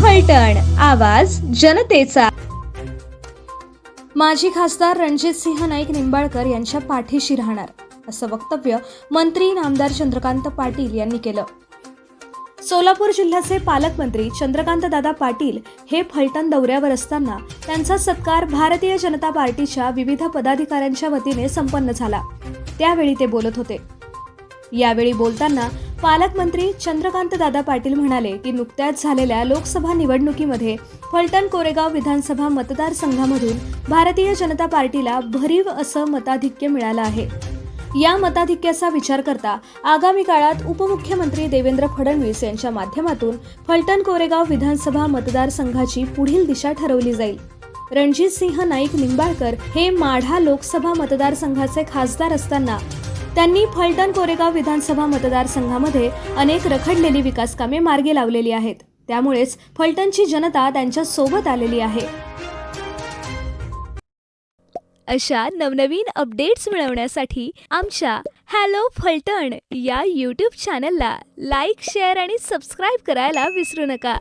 फलटण आवाज जनतेचा. माजी खासदार रणजितसिंह नाईक निंबाळकर यांच्या पाठीशी राहणार असं वक्तव्य मंत्री नामदार चंद्रकांत पाटील यांनी केलं. सोलापूर जिल्ह्याचे पालकमंत्री चंद्रकांत दादा पाटील हे फलटण दौऱ्यावर असताना त्यांचा सत्कार भारतीय जनता पार्टीच्या विविध पदाधिकाऱ्यांच्या वतीने संपन्न झाला. त्यावेळी ते बोलत होते. यावेळी बोलताना पालकमंत्री चंद्रकांत दादा पाटील म्हणाले की नुकत्याच झालेल्या लोकसभा निवडणुकीमध्ये फलटण कोरेगाव विधानसभा मतदारसंघामधून भारतीय जनता पार्टीला भरीव असं मताधिक्य मिळालं आहे. या मताधिक्याचा विचार करता आगामी काळात उपमुख्यमंत्री देवेंद्र फडणवीस यांच्या माध्यमातून फलटण कोरेगाव विधानसभा मतदारसंघाची पुढील दिशा ठरवली जाईल. रणजित सिंह नाईक निंबाळकर हे माढा लोकसभा मतदारसंघाचे खासदार असताना त्यांनी फलटण कोरेगाव विधानसभा मतदारसंघामध्ये अनेक रखडलेली विकासकामे मार्गे मार्गी लावलेली आहेत. त्यामुळेच फलटणची जनता त्यांच्यासोबत आलेली आहे. अशा नवनवीन अपडेट्स मिळवण्यासाठी आमच्या हॅलो फलटण या यूट्यूब चॅनलला लाईक शेअर आणि सबस्क्राईब करायला विसरू नका.